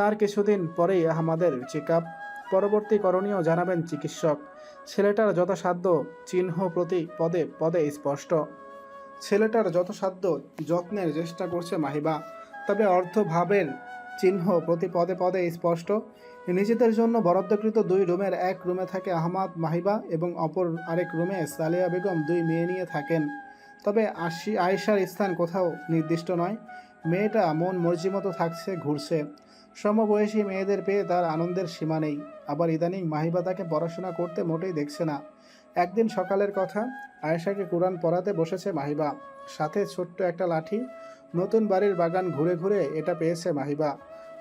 তার কিছুদিন পরেই আহমাদের চেক আপ পরবর্তী করণীয় জানাবেন চিকিৎসক। ছেলেটার যথাসাধ্য চিহ্ন প্রতি পদে পদে স্পষ্ট। ছেলেটার যথাসাধ্য যত্নের চেষ্টা করছে মাহিবা। তবে অর্থভাবের চিহ্ন প্রতি পদে পদে স্পষ্ট। নিজেদের জন্য বরাদ্দকৃত দুই রুমের এক রুমে থাকে আহমাদ, মাহিবা এবং অপর আরেক রুমে সালিয়া বেগম দুই মেয়ে নিয়ে থাকেন। তবে আশি আয়েশার স্থান কোথাও নির্দিষ্ট নয়। মেয়েটা মন মর্জি মতো থাকছে, ঘুরছে। সমবয়সী মেয়েদের পেয়ে তার আনন্দের সীমা নেই। আবার ইদানিং মাহিবা তাকে পড়াশোনা করতে মোটেই দেখছে না। একদিন সকালের কথা আয়েশাকে কোরআন পড়াতে বসেছে মাহিবা। সাথে ছোট্ট একটা লাঠি, নতুন বাড়ির বাগান ঘুরে ঘুরে এটা পেয়েছে মাহিবা।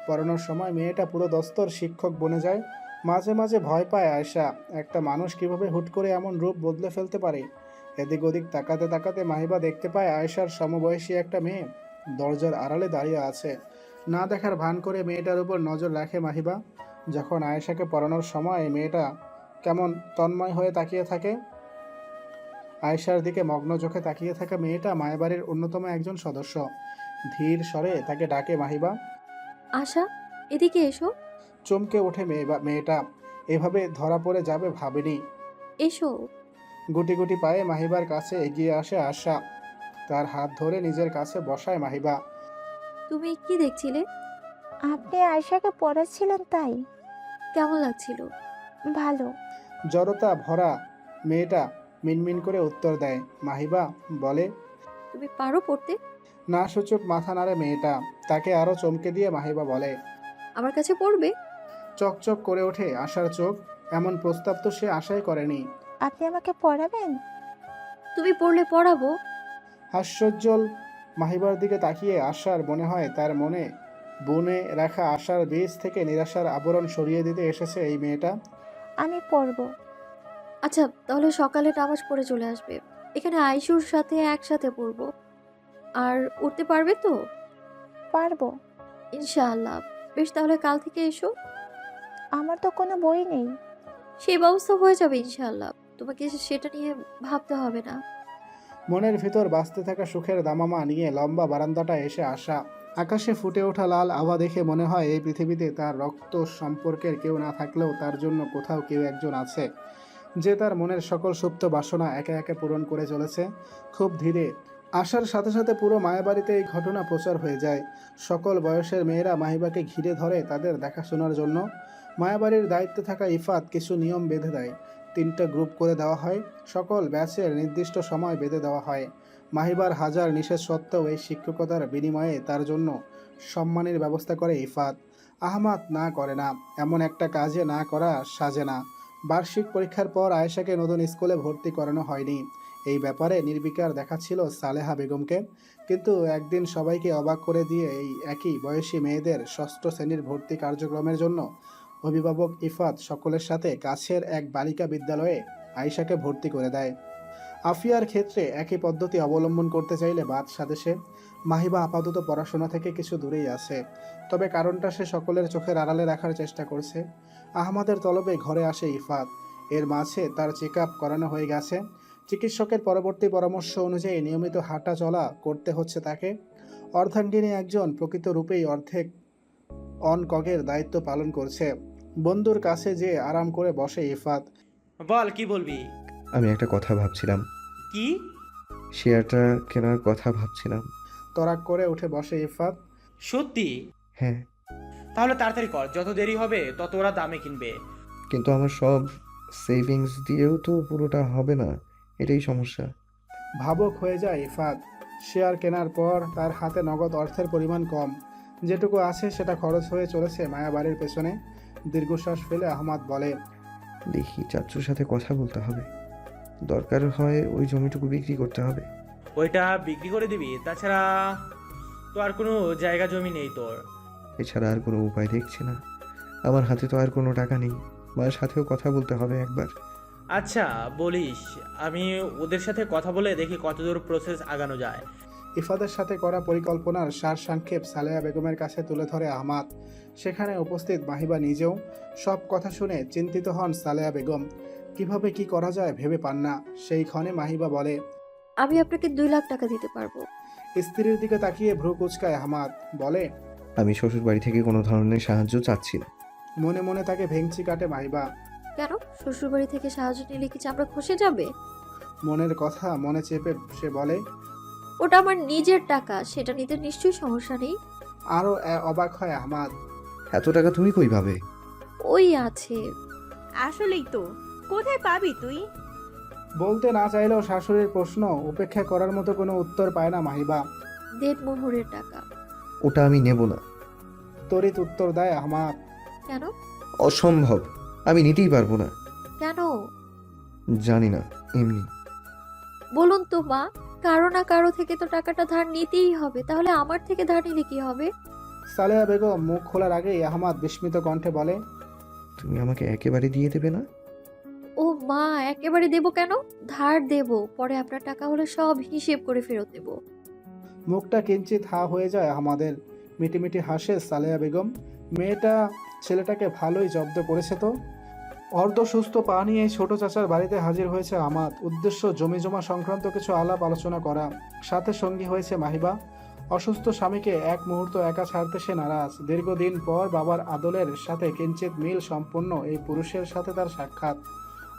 পড়ানোর সময় মেয়েটা পুরো দস্তর শিক্ষক বনে যায়। মাঝে মাঝে ভয় পায় আয়েশা, একটা মানুষ কীভাবে হুট করে এমন রূপ বদলে ফেলতে পারে? এদিক ওদিক তাকাতে তাকাতে মাহিবা দেখতে পায় আয়েশার সমবয়সী একটা মেয়ে দরজার আড়ালে দাঁড়িয়ে আছে। না দেখার ভান করে মেয়েটার উপর নজর রাখে মাহিবা। যখন আয়েশাকে পড়ানোর সময় মেয়েটা কেমন তন্ময় হয়ে তাকিয়ে থাকে আয়েশার দিকে মগ্ন চোখে তাকিয়ে থাকা মেয়েটা মায়াবাড়ির অন্যতম একজন সদস্য। ধীর স্বরে তাকে ডাকে মাহিবা। আশা এদিকে এসো। চমকে ওঠে মেয়ে মেয়েটা। এভাবে ধরা পড়ে যাবে ভাবেনি। এসো। গুটি গুটি পায়ে মাহিবার কাছে এগিয়ে আসে আশা। তার হাত ধরে নিজের কাছে বসায় মাহিবা। তুমি কি দেখছিলে? আপনি আয়শাকে পড়াচ্ছিলেন তাই। কেমন লাগছিল? ভালো। জড়তা ভরা মেয়েটা মিনমিন করে উত্তর দেয় মাহিবা বলে তুমি পারো পড়তে? না সূচক মাথা নাড়ে মেয়েটা তাকে আরও চমকে দিয়ে মাহিবা বলে আমার কাছে পড়বে? চকচক করে ওঠে আশার চোখ এমন প্রস্তাব তো সে আশাই করেনি। আপনি আমাকে পড়াবেন? তুমি পড়লে পড়াবো। হাস্যোজ্জ্বল মাহিবার দিকে তাকিয়ে আশার মনে হয় তার মনে বনে রাখা আশার বীজ থেকে নিরাশার আবরণ সরিয়ে দিতে এসেছে এই মেয়েটা। আমি পড়ব। আচ্ছা তাহলে সকালে নামাজ পড়ে চলে আসবে। এখানে আইসুর সাথে একসাথে পড়ব। আর উঠতে পারবে তো? পারব। ইনশাআল্লাহ। বেশ তাহলে কাল থেকে এসো। আমার তো কোনো বই নেই। সেই ব্যবস্থা হয়ে যাবে ইনশাআল্লাহ। তোমাকে সেটা নিয়ে ভাবতে হবে না। মনের ভিতর বাঁচতে থাকা সুখের দামামা নিয়ে লম্বা বারান্দাটা এসে আসা। আকাশে ফুটে ওঠা লাল আভা দেখে মনে হয় এই পৃথিবীতে তার রক্ত সম্পর্কের কেউ না থাকলেও তার জন্য কোথাও কেউ একজন আছে, যে তার মনের সকল সুপ্ত বাসনা একে একে পূরণ করে চলেছে। খুব ধীরে আসার সাথে সাথে পুরো মায়াবাড়িতে এই ঘটনা প্রচার হয়ে যায়। সকল বয়সের মেয়েরা মাহিবাকে ঘিরে ধরে তাদের দেখাশোনার জন্য। মায়াবাড়ির দায়িত্বে থাকা ইফাত কিছু নিয়ম বেঁধে দেয়। তিনটা গ্রুপ করে দেওয়া হয়। সকল ব্যাচের নির্দিষ্ট সময় বেঁধে দেওয়া হয়। মাহিবার হাজার নিষেধ সত্ত্বেও এই শিক্ষকতার বিনিময়ে তার জন্য সম্মানের ব্যবস্থা করে ইফাত। আহমাদ না করে না, এমন একটা কাজে না করা সাজে না। বার্ষিক পরীক্ষার পর আয়েশাকে নতুন স্কুলে ভর্তি করানো হয়নি। এই ব্যাপারে নির্বিকার দেখাচ্ছিল সালেহা বেগমকে। কিন্তু একদিন সবাইকে অবাক করে দিয়ে এই একই বয়সী মেয়েদের ষষ্ঠ শ্রেণির ভর্তি কার্যক্রমের জন্য অভিভাবক ইফাত সকলের সাথে কাছের এক বালিকা বিদ্যালয়ে আয়েশাকে ভর্তি করে দেয়। আফিয়ার ক্ষেত্রে একই পদ্ধতি অবলম্বন করতে চাইলে বাদ সাদেশে মাহিবা আপাতত পড়াশোনা থেকে কিছু দূরেই আছে, তবে কারণটা সে সকলের চোখের আড়ালে রাখার চেষ্টা করছে। আহমাদের তলবে ঘরে আসে ইফাত। এর মাঝে তার চেক আপ করানো হয়ে গেছে। চিকিৎসকের পরবর্তী পরামর্শ অনুযায়ী নিয়মিত হাঁটা চলা করতে হচ্ছে তাকে। অর্ধাঙ্গিনী একজন প্রকৃত রূপেই অর্ধেক অন কগের দায়িত্ব পালন করছে। বন্ধুর কাছে যে আরাম করে বসে ইফাত বল কি বলবি? আমি একটা কথা ভাবছিলাম। কি? শেয়ারটা কেনার কথা ভাবছিলাম। তরাক করে উঠে বসে ইফাত সত্যি? হ্যাঁ। তাহলে তাড়াতাড়ি কর যত দেরি হবে তত ওরা দামে কিনবে। কিন্তু আমার সব সেভিংস দিয়েও তো পুরোটা হবে না। এটাই সমস্যা। ভাবুক হয়ে যায় ইফাত শেয়ার কেনার পর তার হাতে নগদ অর্থের পরিমাণ কম। যেটুকু আছে সেটা খরচ হয়ে চলেছে মায়াবাড়ির পেছনে। দীর্ঘশ্বাস ফেলে আহমাদ বলে দেখি চাচুর সাথে কথা বলতে হবে। দরকার হয় ওই জমিটুকু বিক্রি করতে হবে। ওইটা বিক্রি করে দিবি তাছাড়া তো আর কোনো জায়গা জমি নেই তোর। এছাড়া আর কোনো উপায় দেখছি না। আমার হাতে তো আর কোনো টাকা নেই। মায়ের সাথেও কথা বলতে হবে একবার। আচ্ছা বলিস। আমি ওদের সাথে কথা বলে দেখি কতদূর প্রসেস আগানো যায়। ইফাদের সাথে করা পরিকল্পনার সার সংক্ষেপ সালেহা বেগমের কাছে তুলে ধরে আহমাদ। সেখানে উপস্থিত মাহিবা নিজেও সব কথা শুনে চিন্তিত হন সালেহা বেগম। কীভাবে কি করা যায় ভেবে পান না। সেই ক্ষণে মাহিবা বলে আমি আপনাকে দুই লাখ টাকা দিতে পারব। স্ত্রীর দিকে তাকিয়ে ভ্রু কুচকায় আহমাদ বলে আমি শ্বশুর বাড়ি থেকে কোনো ধরনের সাহায্য চাচ্ছি না। মনে মনে তাকে ভেঙচি কাটে মাহিবা। কেন? শ্বশুরবাড়ি থেকে সাহায্য নিলে কি চামড়া খসে যাবে? মনের কথা মনে চেপে সে বলে ওটা আমার নিজের টাকা সেটা নিতে নিশ্চয়ই সমস্যা নেই। আরও এ- অবাক হয় আহমাদ। এত টাকা তুমি কই পাবে? ওই আছে। আসলেই তো কোথায় পাবি তুই? বলতে না চাইলেও শাশুড়ির প্রশ্ন উপেক্ষা করার মতো কোনো উত্তর পায় না মাহিবা। দেড় মোহরের টাকা। ওটা আমি নেব না। তরিত উত্তর দেয় আহমাদ। কেন? অসম্ভব আমি নিতেই পারব না। কেন? জানি না এমনি। বলুন তো মা কারও না কারও থেকে তো টাকাটা ধার নিতেই হবে তাহলে আমার থেকে ধার নিলে কি হবে? সালেহা বেগম মুখ খোলার আগেই আহমাদ বিস্মিত কণ্ঠে বলে তুমি আমাকে একেবারে দিয়ে দেবে না? ও মা একেবারে দেব কেন? ধার দেব পরে আপনার টাকা হলে সব হিসেব করে ফেরত দেব। মুখটা কিঞ্চিত হা হয়ে যায় আমাদের মিটিমিটি হাসে সালেহা বেগম মেয়েটা ছেলেটাকে ভালোই জব্দ করেছে তো? অর্ধ সুস্থ পা নিয়ে ছোট চাচার বাড়িতে হাজির হয়েছে আমাদ। উদ্দেশ্য জমি জমা সংক্রান্ত কিছু আলাপ আলোচনা করা। সাথে সঙ্গী হয়েছে মাহিবা। অসুস্থ স্বামীকে এক মুহূর্ত একা ছাড়তে সে নারাজ। দীর্ঘদিন পর বাবার আদলের সাথে কিঞ্চিত মিল সম্পন্ন এই পুরুষের সাথে তার সাক্ষাৎ।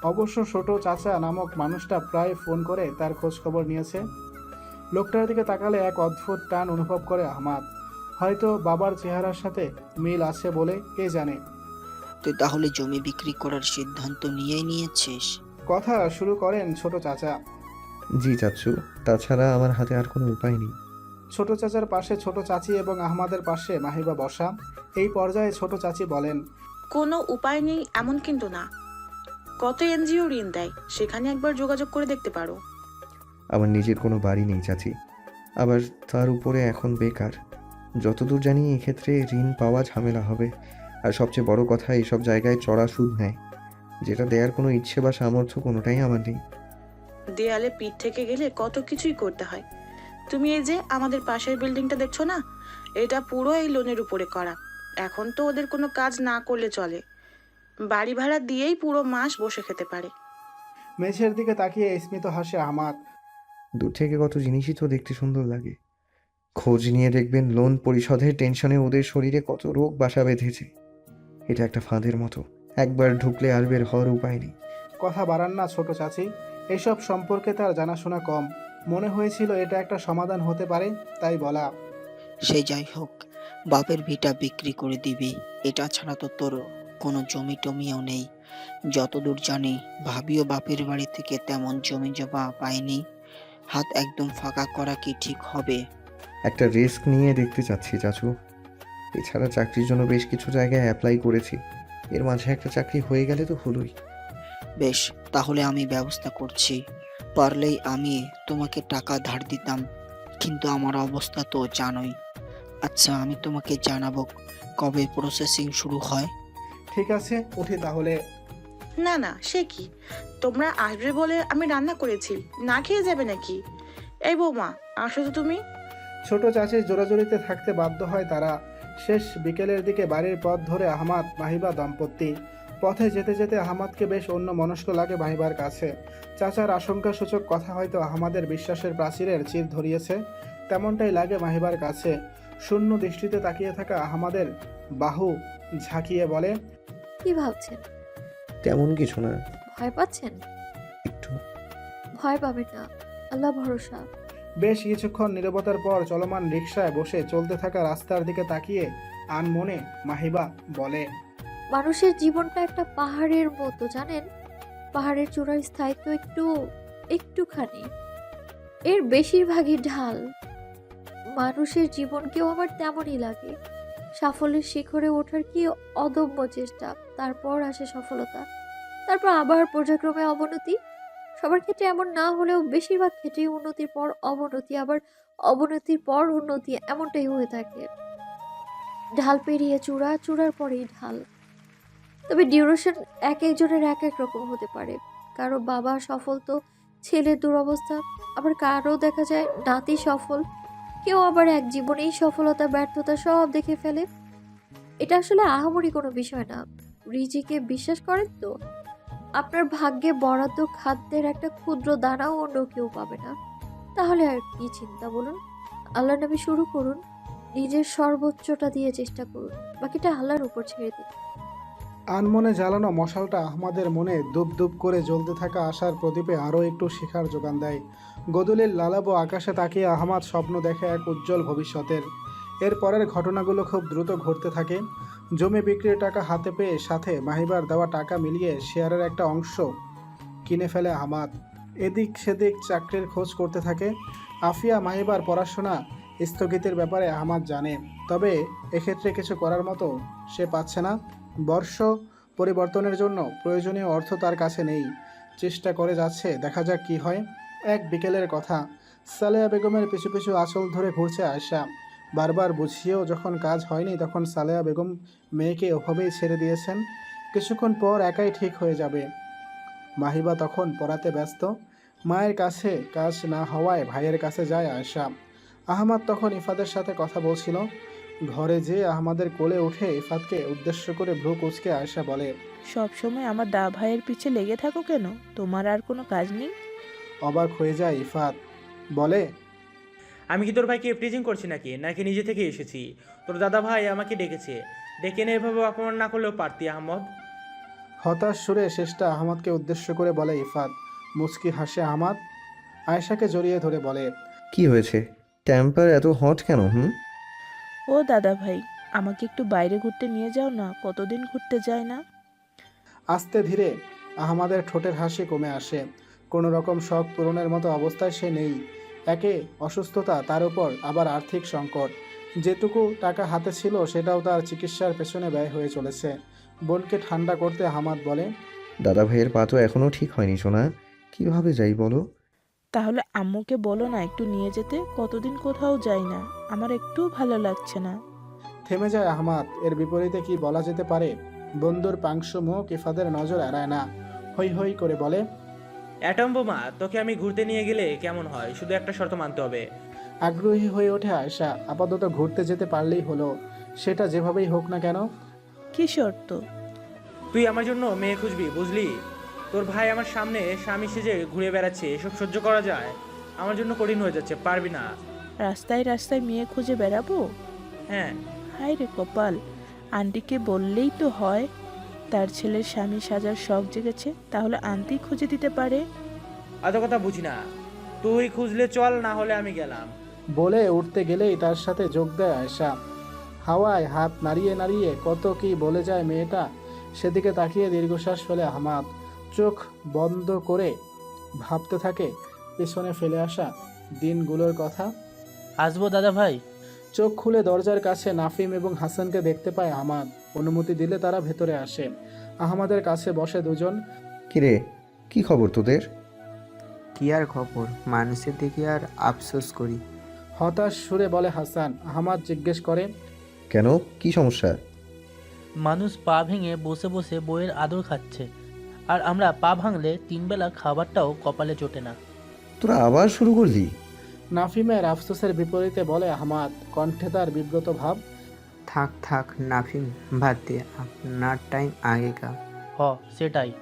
অবশ্য ছোট চাচা নামক মানুষটা প্রায় ফোন করে তার খোঁজ খবর নিয়েছে। লোকটার দিকে তাকালে এক অদ্ভুত টান অনুভব করে আহমাদ হয়তো বাবার চেহারার সাথে মিল আছে বলে কে জানে। তুই তাহলে জমি বিক্রি করার সিদ্ধান্ত নিয়েই নিয়েছিস? কথা শুরু করেন ছোট চাচা। জি চাচু তাছাড়া আমার হাতে আর কোনো উপায় নেই। ছোট চাচার পাশে ছোট চাচি এবং আহমাদের পাশে মাহিবা বসা। এই পর্যায়ে ছোট চাচি বলেন কোনো উপায় নেই এমন কিন্তু না। কত এনজিও ঋণ দেয় সেখানে একবার যোগাযোগ করে দেখতে পারো। আমার নিজের কোনো বাড়ি নেই চাচি। আবার তার উপরে এখন বেকার। যতদূর জানি এক্ষেত্রে ঋণ পাওয়া ঝামেলা হবে। আর সবচেয়ে বড় কথা এইসব জায়গায় চড়া সুদ নেয় যেটা দেওয়ার কোনো ইচ্ছে বা সামর্থ্য কোনোটাই আমার নেই। দেয়ালে পিঠ থেকে গেলে কত কিছুই করতে হয়। তুমি এই যে আমাদের পাশের বিল্ডিংটা দেখছ না? এটা পুরো এই লোনের উপরে করা। এখন তো ওদের কোনো কাজ না করলে চলে। বাড়ি ভাড়া দিয়েই পুরো মাস বসে খেতে পারে। মেঝের দিকে তাকিয়ে স্মিত হাসে আহমাদ দূর থেকে কত জিনিসই তো দেখতে সুন্দর লাগে। খোঁজ নিয়ে দেখবেন লোন পরিশোধের টেনশনে ওদের শরীরে কত রোগ বাসা বেঁধেছে। এটা একটা ফাঁদের মতো। একবার ঢুকলে আর বের হওয়ার উপায় নেই। কথা বাড়ান না ছোট চাচি। এসব সম্পর্কে তার জানাশোনা কম। মনে হয়েছিল এটা একটা সমাধান হতে পারে তাই বলা। সে যাই হোক বাপের ভিটা বিক্রি করে দিবি। এটা ছাড়া তো তোর কোনো জমি টমিও নেই। যতদূর জানি ভাবিও বাপের বাড়ি থেকে তেমন জমি জমা পায়নি। হাত একদম ফাঁকা করা কি ঠিক হবে? একটা রিস্ক নিয়ে দেখতে চাচ্ছি চাচু। এছাড়া চাকরির জন্য বেশ কিছু জায়গায় অ্যাপ্লাই করেছি। এর মাঝে একটা চাকরি হয়ে গেলে তো হলোই। বেশ তাহলে আমি ব্যবস্থা করছি। পারলেই আমি তোমাকে টাকা ধার দিতাম কিন্তু আমার অবস্থা তো জানোই। আচ্ছা আমি তোমাকে জানাব কবে প্রসেসিং শুরু হয়? ঠিক আছে উঠি তাহলে। না না সে কি? তোমরা আসবে বলে আমি রান্না করেছি না খেয়ে যাবে নাকি? এই বৌমা আসো তো তুমি। ছোট চাচির জোরাজুরিতে থাকতে বাধ্য হয় তারা শেষ বিকেলের দিকে বাড়ির পথ ধরে আহমাদ মাহিবা দম্পতি। পথে যেতে যেতে আহমাদকে বেশ অন্য মনস্ক লাগে মাহিবার কাছে। চাচার আশঙ্কাসূচক কথা হয়তো আহমাদের বিশ্বাসের প্রাচীরের চির ধরিয়েছে তেমনটাই লাগে মাহিবার কাছে। শূন্য দৃষ্টিতে তাকিয়ে থাকা আহমাদের বাহু ঝাঁকিয়ে বলে কি ভাবছেন? তেমন কিছু না। ভয় পাচ্ছেন? একটু। ভয় পাবেন না। আল্লাহ ভরসা। বেশ কিছুক্ষণ নিরবতার পর চলমান রিকশায় বসে চলতে থাকা রাস্তার দিকে তাকিয়ে আনমনে মাহিবা বলে, মানুষের জীবনটা একটা পাহাড়ের মতো, জানেন? পাহাড়ের চূড়ার স্থায়িত্ব একটু, একটুখানি। এর বেশিরভাগই ঢাল। মানুষের জীবনকেও আমার তেমনই লাগে। সাফল্যের শিখরে ওঠার কি অদম্য চেষ্টা, তারপর আসে সফলতা। তারপর আবার পর্যায়ক্রমে অবনতি? সবার ক্ষেত্রে এমন না হলেও বেশিরভাগ ক্ষেত্রেই উন্নতির পর অবনতি, আবার অবনতির পর উন্নতি এমনটাই হয়ে থাকে। ঢাল পেরিয়ে চূড়া, চূড়ার পরেই ঢাল। তবে ডিউরেশন এক একজনের এক এক রকম হতে পারে। কারও বাবা সফল তো, ছেলের দুরবস্থা, আবার কারও দেখা যায় নাতি সফল। কেউ আবার এক জীবনেই সফলতা, ব্যর্থতা সব দেখে ফেলে। এটা আসলে আহামরি কোনো বিষয় না। রিজিকে বিশ্বাস করেন তো। আপনার ভাগ্যে বরাদ্দ খাদ্যের একটা ক্ষুদ্র দানাও অন্য কেউ পাবে না। তাহলে আর কি চিন্তা বলুন? আল্লাহ নবী শুরু করুন, নিজের সর্বোচ্চটা দিয়ে চেষ্টা করুন, বাকিটা আল্লাহর উপর ছেড়ে দিন। আনমনে জ্বালানো মশালটা আহমাদের মনে দুপ দুপ করে জ্বলতে থাকা আশার প্রদীপে আরও একটু শিখার যোগান দেয়। গদুলের লালাবো আকাশে তাকিয়ে আহমাদ স্বপ্ন দেখে এক উজ্জ্বল ভবিষ্যতের। এর পরের ঘটনাগুলো খুব দ্রুত ঘটতে থাকে। জমি বিক্রির টাকা হাতে পেয়ে সাথে মাহিবার দেওয়া টাকা মিলিয়ে শেয়ারের একটা অংশ কিনে ফেলে আহমাদ এদিক সেদিক চাকরির খোঁজ করতে থাকে। আফিয়া মাহিবার পড়াশোনা স্থগিতের ব্যাপারে আহমাদ জানে। তবে এক্ষেত্রে কিছু করার মতো সে পাচ্ছে না। বর্ষ পরিবর্তনের জন্য প্রয়োজনীয় অর্থ তার কাছে নেই। চেষ্টা করে যাচ্ছে, দেখা যাক কি হয়। এক বিকেলের কথা। সালেয়া বেগমের পিছু পিছু আঁচল ধরে ঘুরছে আয়সা বারবার বুঝিয়েও যখন কাজ হয়নি তখন সালেয়া বেগম মেয়েকে ওভাবেই ছেড়ে দিয়েছেন। কিছুক্ষণ পর একাই ঠিক হয়ে যাবে। মাহিবা তখন পড়াতে ব্যস্ত। মায়ের কাছে কাজ না হওয়ায় ভাইয়ের কাছে যায় আয়সা আহমাদ তখন ইফাদের সাথে কথা বলছিল। ঘরে যেয়ে আহমাদের কোলে উঠে ইফাতকে উদ্দেশ্য করে ভ্রু কুচকে আয়সা বলে সব সময় আমার দা ভাইয়ের পিছে লেগে থাকো কেন? তোমার আর কোনো কাজ নেই? অবাক হয়ে যায় ইফাত। বলে আমি কি তোর ভাইকে প্রিজিং করছি নাকি? নাকি নিজে থেকে এসেছি? তোর দাদা ভাই আমাকে ডেকেছে। ডেকে নিয়ে এভাবে অপমান না করলেও পারতি আহমদ। হতাশ সুরে শেষটা আহমদকে উদ্দেশ্য করে বলে ইফাত। মুচকি হাসে আহমাদ। আয়েশাকে জড়িয়ে ধরে বলে কি হয়েছে? টেম্পার এত হট কেন হুম? ও দাদা ভাই আমাকে একটু বাইরে ঘুরতে নিয়ে যাও না? কতদিন ঘুরতে যায় না? আস্তে ধীরে আহমাদের ঠোঁটের হাসি কমে আসে। কোনো রকম শখ পূরণের মতো অবস্থায় সে নেই। একে অসুস্থতা তার উপর আবার আর্থিক সংকট। যেটুকু টাকা হাতে ছিল সেটাও তার চিকিৎসার পেছনে ব্যয় হয়ে চলেছে। বোনকে ঠান্ডা করতে আহমাদ বলে দাদা ভাইয়ের পা তো এখনও ঠিক হয়নি সোনা। কীভাবে যাই বলো? তাহলে আম্মুকে বলো না একটু নিয়ে যেতে। কতদিন কোথাও যাই না। আমার একটু ভালো লাগছে না। থেমে যায় আহমাদ। এর বিপরীতে কি বলা যেতে পারে? বন্ধুর পাংশু মুখ ইফাদের নজর এড়ায় না। হৈ হৈ করে বলে অ্যাটম বোমা তোকে আমি ঘুরতে নিয়ে গেলে কেমন হয়? শুধু একটা শর্ত মানতে হবে। আগ্রহী হয়ে ওঠে আয়সা আপাতত ঘুরতে যেতে পারলেই হলো। সেটা যেভাবেই হোক না কেন। কি শর্ত? তুই আমার জন্য মেয়ে খুঁজবি বুঝলি? তোর ভাই আমার সামনে স্বামী সেজে ঘুরে বেড়াচ্ছে। এসব সহ্য করা যায়। আমার জন্য কঠিন হয়ে যাচ্ছে পারবি না। রাস্তায় রাস্তায় মেয়ে খুঁজে বেড়াবো? হ্যাঁ। হায় রে কপাল। আন্টিকে বললেই তো হয়। তার ছেলের স্বামী সাজার শখ জেগেছে তাহলে আন্টি খুঁজে দিতে পারে। এত কথা বুঝি না। তুই খুঁজলে চল না হলে আমি গেলাম। বলে উঠতে গেলেই তার সাথে যোগ দেয় আয়সা হাওয়ায় হাত নাড়িয়ে নাড়িয়ে কত কি বলে যায় মেয়েটা সেদিকে তাকিয়ে দীর্ঘশ্বাস ফেলে আহমাদ চোখ বন্ধ করে ভাবতে থাকে পেছনে ফেলে আসা দিনগুলোর কথা। আসব দাদা ভাই। চোখ খুলে দরজার কাছে নাফিম এবং হাসানকে দেখতে পায় আহমাদ অনুমতি দিলে তারা ভেতরে আসে। আহমাদের কাছে বসে দুজন কিরে কি খবর তোদের? কি আর খবর? মানুষের দিকে আর আফসোস করি। হতাশ সুরে বলে হাসান। আহমাদ জিজ্ঞেস করে কেন? কি সমস্যা? মানুষ পা ভেঙে বসে বসে বইয়ের আদর খাচ্ছে। আর আমরা পা ভাঙলে তিনবেলা খাবারটাও কপালে জোটে না। তোরা আবার শুরু করলি? নাফিমের আফসোসের বিপরীতে বলে আহমাদ কণ্ঠে তার বিব্রত ভাব থাক থাক নাফিম বাদ দে আপনার টাইম আগেকার হ সেটাই।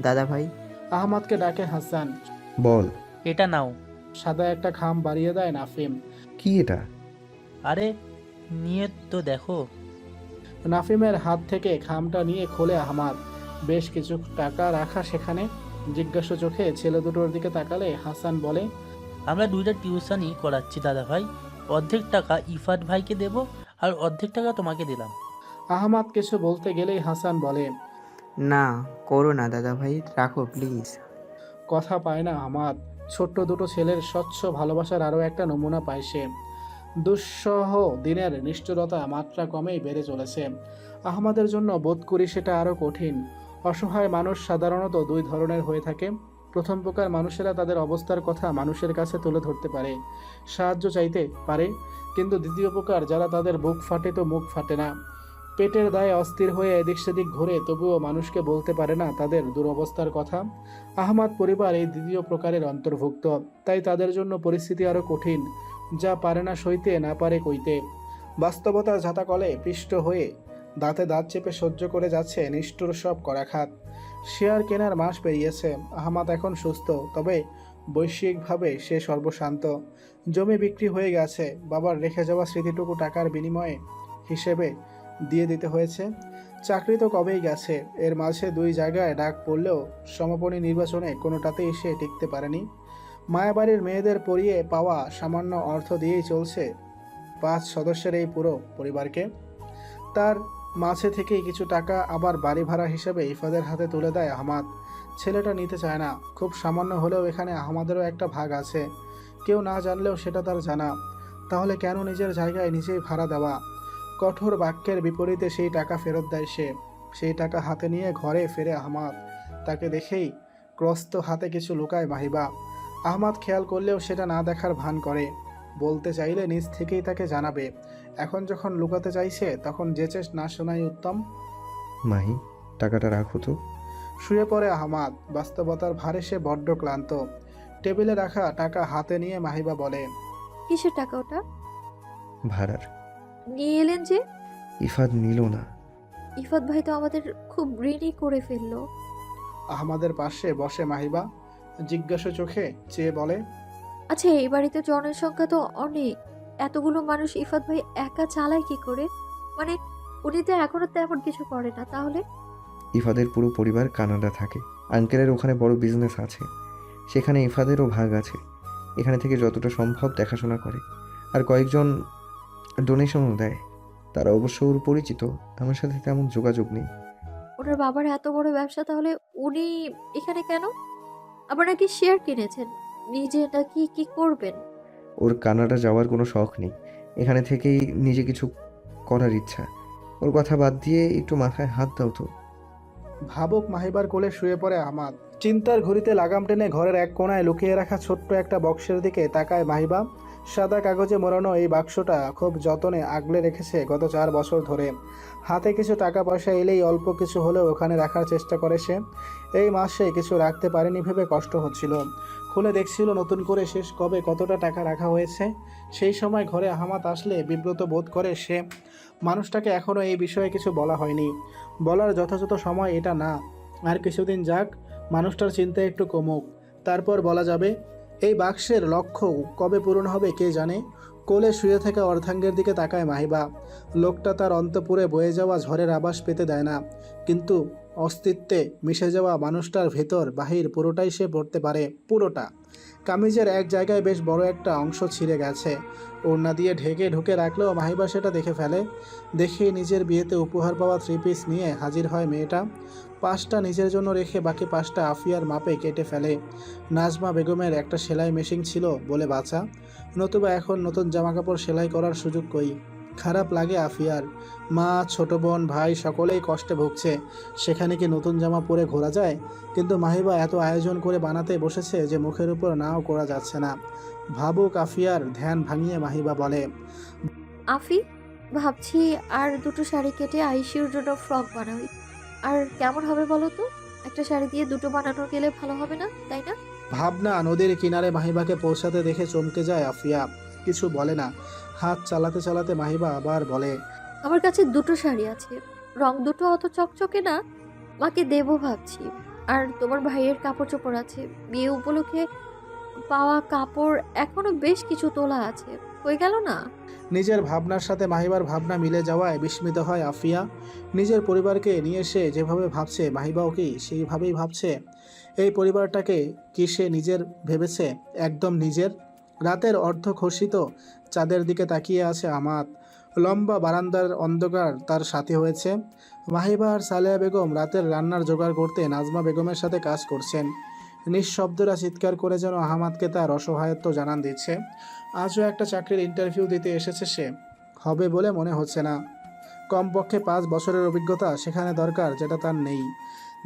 দাদা ভাই আহমাদকে ডাকে হাসান। বল। এটা নাও। সাদা একটা খাম বাড়িয়ে দেয় নাফিম। কি এটা? আরে নিয়ে তো দেখো। নাফিমের হাত থেকে খামটা নিয়ে খোলে আহমাদ। বেশ কিছু টাকা রাখা সেখানে। জিজ্ঞাসা চোখে ছেলে দুটোর দিকে তাকালে হাসান বলে আমরা দুইটা টিউশনই করাচ্ছি দাদা ভাই অর্ধেক টাকা ইফাত ভাইকে দেব আর অর্ধেক টাকা তোমাকে দিলাম। আহমাদ কিছু বলতে গেলেই হাসান বলে না করো না দাদা ভাই রাখো প্লিজ কথা পায় না আহমাদ। ছোট্ট দুটো ছেলের স্বচ্ছ ভালোবাসার আরও একটা নমুনা পায় সে। দুঃসহ দিনের নিষ্ঠুরতা মাত্রা কমেই বেড়ে চলেছে। আহমাদের জন্য বোধ করি সেটা আরও কঠিন। অসহায় মানুষ সাধারণত দুই ধরনের হয়ে থাকে। প্রথম প্রকার মানুষেরা তাদের অবস্থার কথা মানুষের কাছে তুলে ধরতে পারে, সাহায্য চাইতে পারে, কিন্তু দ্বিতীয় প্রকার যারা তাদের বুক ফাটে তো মুখ ফাটে না। পেটের দায়ে অস্থির হয়ে এদিক সেদিক ঘুরে, তবুও মানুষকে বলতে পারে না তাদের দুরবস্থার কথা। আহমাদ পরিবার এই দ্বিতীয় প্রকারের অন্তর্ভুক্ত, তাই তাদের জন্য পরিস্থিতি আরও কঠিন, যা পারে না সইতে, না পারে কইতে। বাস্তবতার ঝাঁতাকলে পিষ্ট হয়ে দাঁতে দাঁত চেপে সহ্য করে যাচ্ছে নিষ্ঠুর সব করাখাত শেয়ার কেনার মাস পেরিয়েছে, আহমাদ এখন সুস্থ, তবে বৈশ্বিকভাবে সে সর্বশান্ত। জমি বিক্রি হয়ে গেছে, বাবার রেখে যাওয়া স্মৃতিটুকু টাকার বিনিময়ে হিসেবে দিয়ে দিতে হয়েছে। চাকরি তো কবেই গেছে, এর মাঝে দুই জায়গায় ডাক পড়লেও সমাপনী নির্বাচনে কোনোটাতেই সে টিকতে পারেনি। মায়াবাড়ির মেয়েদের পরিয়ে পাওয়া সামান্য অর্থ দিয়েই চলছে পাঁচ সদস্যের এই পুরো পরিবারকে। তার মাঝে থেকেই কিছু টাকা আবার বাড়ি ভাড়া হিসেবে ইফাদের হাতে তুলে দেয় আহমাদ। ছেলেটা নিতে চায় না। খুব সামান্য হলেও এখানে আহমাদেরও একটা ভাগ আছে। কেউ না জানলেও সেটা তার জানা। তাহলে কেন নিজের জায়গায় নিজেই ভাড়া দেওয়া? কঠোর বাক্যের বিপরীতে সেই টাকা ফেরত দেয় সে। সেই টাকা হাতে নিয়ে ঘরে ফেরে আহমাদ। তাকে দেখেই ক্রস্ত হাতে কিছু লুকায় মাহিবা। আহমাদ খেয়াল করলেও সেটা না দেখার ভান করে। বলতে চাইলে নিজ থেকেই তাকে জানাবে। এখন যখন লুকাতে চাইছে তখন যেচে না শোনাই উত্তম। মাহি টাকাটা রাখো তো। শুয়ে পড়ে আহমাদ বাস্তবতার ভারে সে বড্ড ক্লান্ত। টেবিলে রাখা টাকা হাতে নিয়ে মাহিবা বলে কিসের টাকা ওটা? ভাড়ার। নিয়ে এলেন যে? ইফাদ নিল না। ইফাত ভাই তো আমাদের খুব ঋণী করে ফেলল। আহমাদের পাশে বসে মাহিবা জিজ্ঞাসা চোখে চেয়ে বলে আচ্ছা এই বাড়িতে জনসংখ্যা তো অনেক। এতগুলো মানুষ ইফাত ভাই একা চালায় কি করে? মানে উনি তো এখনও তেমন কিছু করে না তাহলে? ইফাদের পুরো পরিবার কানাডা থাকে। আঙ্কেলের ওখানে বড় বিজনেস আছে। সেখানে ইফাদেরও ভাগ আছে। এখানে থেকে যতটা সম্ভব দেখাশোনা করে। আর কয়েকজন ডোনেশনও দেয়। তারা অবশ্য ওর পরিচিত। আমার সাথে তেমন যোগাযোগ নেই। ওনার বাবার এত বড় ব্যবসা তাহলে উনি এখানে কেন? আবার নাকি শেয়ার কিনেছেন? নিজে নাকি কি করবেন? ওর কানাডা যাওয়ার কোনো শখ নেই। এখানে থেকেই নিজে কিছু করার ইচ্ছা। ওর কথা বাদ দিয়ে একটু মাথায় হাত দাও তো। ভাবুক মাহিবার কোলে শুয়ে পড়ে আহমাদ চিন্তার ঘড়িতে লাগাম টেনে ঘরের এক কোণায় লুকিয়ে রাখা ছোট্ট একটা বক্সের দিকে তাকায় মাহিবা। সাদা কাগজে মোড়ানো এই বাক্সটা খুব যতনে আগলে রেখেছে গত চার বছর ধরে। হাতে কিছু টাকা পয়সা এলেই অল্প কিছু হলেও ওখানে রাখার চেষ্টা করে সে। এই মাসে কিছু রাখতে পারেনি ভেবে কষ্ট হচ্ছিল। খুলে দেখছিল নতুন করে শেষ কবে কতটা টাকা রাখা হয়েছে। সেই সময় ঘরে আহমাদ আসলে বিব্রত বোধ করে সে, মানুষটাকে এখনও এই বিষয়ে কিছু বলা হয়নি। বলার যথাযথ সময় এটা না। আর কিছুদিন যাক, মানুষটার চিন্তা একটু কমুক। তারপর বলা যাবে, এই বাক্সের লক্ষ্য কবে পূরণ হবে কে জানে? কোলে শুয়ে থাকা অর্ধাঙ্গের দিকে তাকায় মাহিবা। লোকটা তার অন্তপুরে বয়ে যাওয়া ঝড়ের আবাস পেতে দেয় না। কিন্তু অস্তিত্বে মিশে যাওয়া মানুষটার ভেতর বাহির পুরোটাই সে পড়তে পারে, পুরোটা। কামিজের এক জায়গায় বেশ বড় একটা অংশ ছিঁড়ে গেছে। ওড়না দিয়ে ঢেকে ঢুকে রাখলেও মাহিবা সেটা দেখে ফেলে। দেখে নিজের বিয়েতে উপহার পাওয়া থ্রি পিস নিয়ে হাজির হয় মেয়েটা। পাঁচটা নিজের জন্য রেখে বাকি পাঁচটা আফিয়ার মাপে কেটে ফেলে। নাজমা বেগমের একটা সেলাই মেশিন ছিল বলে বাঁচা নতুবা এখন নতুন জামাকাপড় সেলাই করার সুযোগ কই? খারাপ লাগে আফিয়ার। মা, ছোট বোন, ভাই সকলেই কষ্টে ভুগছে। সেখানে কি নতুন জামা পরে ঘোরা যায়? কিন্তু মাহিবা এত আয়োজন করে বানাতে বসেছে যে মুখের উপর নাও করা যাচ্ছে না। ভাবুক আফিয়ার, ধ্যান ভাঙিয়ে মাহিবা বলে। আফি, ভাবছি আর দুটো শাড়ি কেটে আইসিউর জন্য ফ্রক বানাই। আর কেমন হবে বলো তো? একটা শাড়ি দিয়ে দুটো বানানো গেলে ভালো হবে না তাই না? ভাবনা নদীর কিনারে মাহিবাকে পৌঁছাতে দেখে চমকে যায় আফিয়া। কিছু বলে না। হাত চালাতে চালাতে মাহিবা আবার বলে আমার কাছে দুটো শাড়ি আছে। রং দুটো অত চকচকে না মাকে দেবো ভাবছি। আর তোমার ভাইয়ের কাপড় চোপড় আছে। বিয়ে উপলক্ষে পাওয়া কাপড় এখনও বেশ কিছু তোলা আছে। হয়ে গেল না? নিজের ভাবনার সাথে মাহিবার ভাবনা মিলে যাওয়ায় বিস্মিত হয় আফিয়া। নিজের পরিবারকে নিয়ে সে যেভাবে ভাবছে, মাহিবাও কি সেইভাবেই ভাবছে? এই পরিবারটাকে কি সে নিজের ভেবেছে? একদম নিজের? রাতের অর্ধ খসিত চাঁদের দিকে তাকিয়ে আছে আমাত। লম্বা বারান্দার অন্ধকার তার সাথে হয়েছে। মাহিবা আর সালেহা বেগম রাতের রান্নার জোগাড় করতে নাজমা বেগমের সাথে কাজ করছেন। নিঃশব্দরা চিৎকার করে যেন আহমাদকে তার অসহায়ত্ব জানান দিচ্ছে। আজও একটা চাকরির ইন্টারভিউ দিতে এসেছে সে। হবে বলে মনে হচ্ছে না। কমপক্ষে পাঁচ বছরের অভিজ্ঞতা সেখানে দরকার, যেটা তার নেই।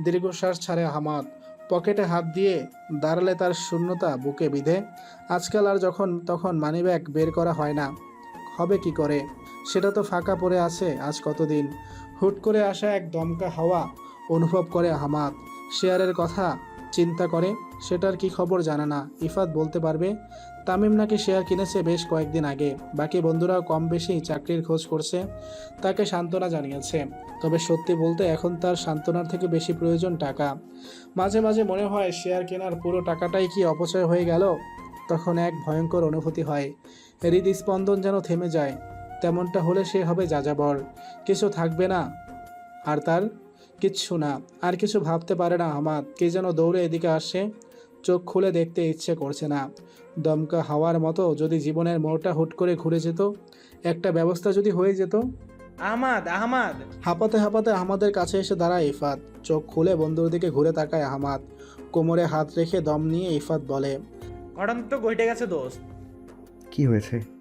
দীর্ঘশ্বাস ছাড়ে হামাদ। পকেটে হাত দিয়ে দাঁড়ালে তার শূন্যতা বুকে বিধে। আজকাল আর যখন তখন মানিব্যাগ বের করা হয় না। হবে কি করে? সেটা তো ফাঁকা পড়ে আছে আজ কতদিন। হুট করে আসা এক দমকা হাওয়া অনুভব করে হামাদ। শেয়ারের কথা চিন্তা করে, সেটার কি খবর জানে না। ইফাত বলতে পারবে তামিম নাকি শেয়ার কিনেছে বেশ কয়েকদিন আগে। বাকি বন্ধুরাও কম বেশি চাকরির খোঁজ করছে, তাকে সান্ত্বনা জানিয়েছে। তবে সত্যি বলতে এখন তার সান্ত্বনার থেকে বেশি প্রয়োজন টাকা। মাঝে মাঝে মনে হয় শেয়ার কেনার পুরো টাকাটাই কি অপচয় হয়ে গেল? তখন এক ভয়ঙ্কর অনুভূতি হয়। হৃদস্পন্দন যেন থেমে যায়। তেমনটা হলে সে হবে যাযাবর। কিছু থাকবে না। আর তার? কিচ্ছু না। আর কিছু ভাবতে পারে না আহমাদ কে যেন দৌড়ে এদিকে আসে। চোখ খুলে দেখতে ইচ্ছে করছে না। দমকা হাওয়ার মতো যদি জীবনের মোড়টা হুট করে ঘুরে যেত একটা ব্যবস্থা যদি হয়ে যেত। আহমাদ আহমাদ! হাঁপাতে হাঁপাতে আহমাদের কাছে এসে দাঁড়ায় ইফাত। চোখ খুলে বন্ধুর দিকে ঘুরে তাকায় আহমাদ। কোমরে হাত রেখে দম নিয়ে ইফাত বলে ঘটনা তো ঘটে গেছে দোস্ত। কি হয়েছে?